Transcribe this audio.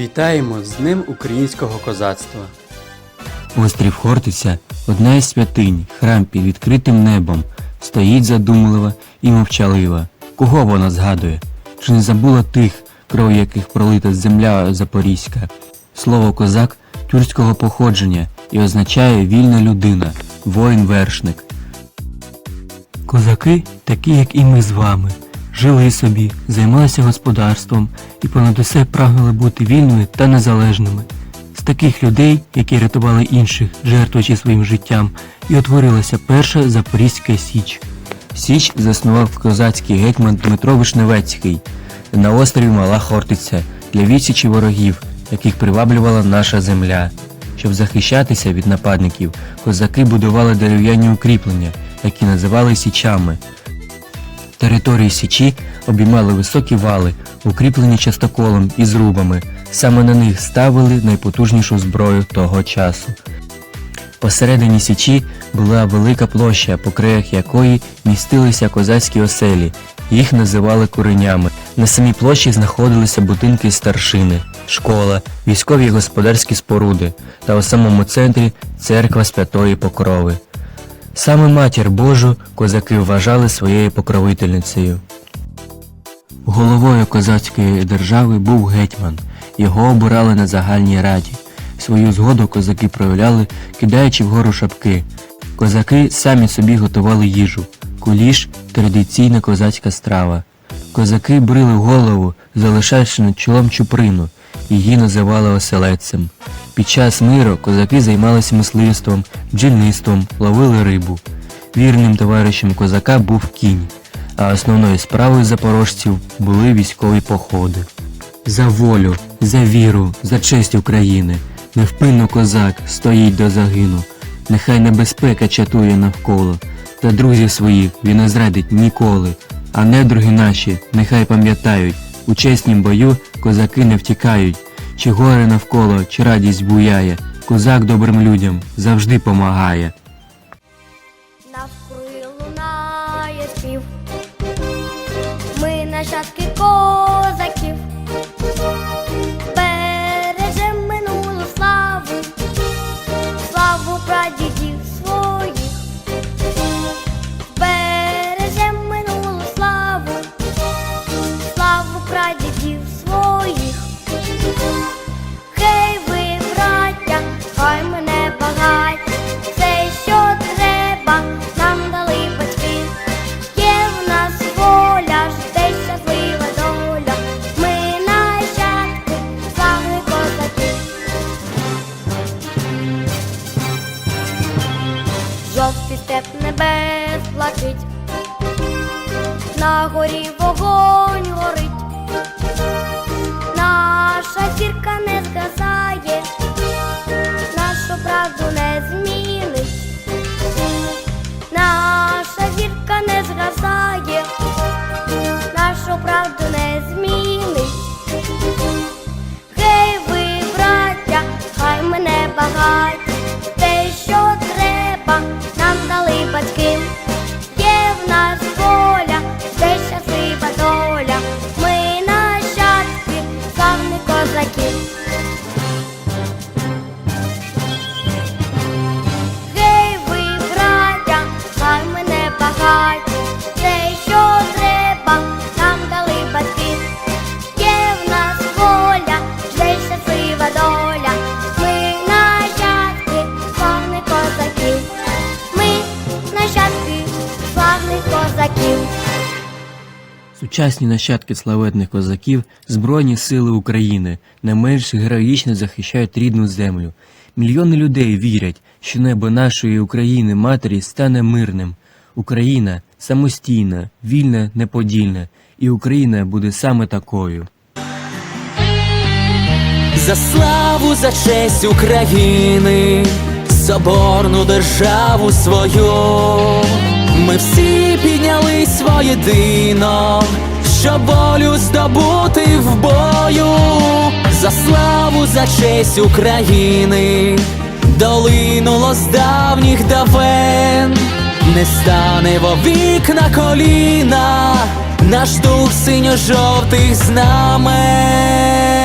Вітаємо з Днем українського козацтва. Острів Хортиця одна із святинь, храм під відкритим небом, стоїть задумлива і мовчалива. Кого вона згадує? Чи не забула тих, кров яких пролита земля запорізька? Слово козак тюркського походження і означає вільна людина, воїн-вершник. Козаки, такі як і ми з вами, жили собі, займалися господарством і понад усе прагнули бути вільними та незалежними. З таких людей, які рятували інших, жертвуючи своїм життям, і утворилася перша Запорізька Січ. Січ заснував козацький гетьман Дмитро Вишневецький. На острові Мала Хортиця для відсічі ворогів, яких приваблювала наша земля. Щоб захищатися від нападників, козаки будували дерев'яні укріплення, які називали січами. Території Січі обіймали високі вали, укріплені частоколом і зрубами. Саме на них ставили найпотужнішу зброю того часу. Посередині Січі була велика площа, по краях якої містилися козацькі оселі. Їх називали куренями. На самій площі знаходилися будинки старшини, школа, військові і господарські споруди, та у самому центрі церква Святої Покрови. Саме матір Божу козаки вважали своєю покровительницею. Головою козацької держави був гетьман. Його обирали на загальній раді. Свою згоду козаки проявляли, кидаючи вгору шапки. Козаки самі собі готували їжу. Куліш традиційна козацька страва. Козаки брили голову, залишаючи над чолом чуприну. Її називали оселедцем. Під час миру козаки займалися мисливством, бджільництвом, ловили рибу. Вірним товаришем козака був кінь, а основною справою запорожців були військові походи. За волю, за віру, за честь України. Невпинно козак стоїть до загину. Нехай небезпека чатує навколо. Та друзів своїх він не зрадить ніколи. А недруги наші нехай пам'ятають, у чеснім бою козаки не втікають. Чи горе навколо, чи радість буяє. Козак добрим людям завжди помагає. Плачить, на горі вогонь козаків. Сучасні нащадки славетних козаків Збройні сили України не менш героїчно захищають рідну землю. Мільйони людей вірять, що небо нашої України матері стане мирним. Україна самостійна, вільна, неподільна, і Україна буде саме такою. За славу, за честь України, соборну державу свою. Ми всі піднялись воєдино, щоб волю здобути в бою. За славу, за честь України, долинуло з давніх давен, не стане вовік на коліна, наш дух синьо-жовтих знамен.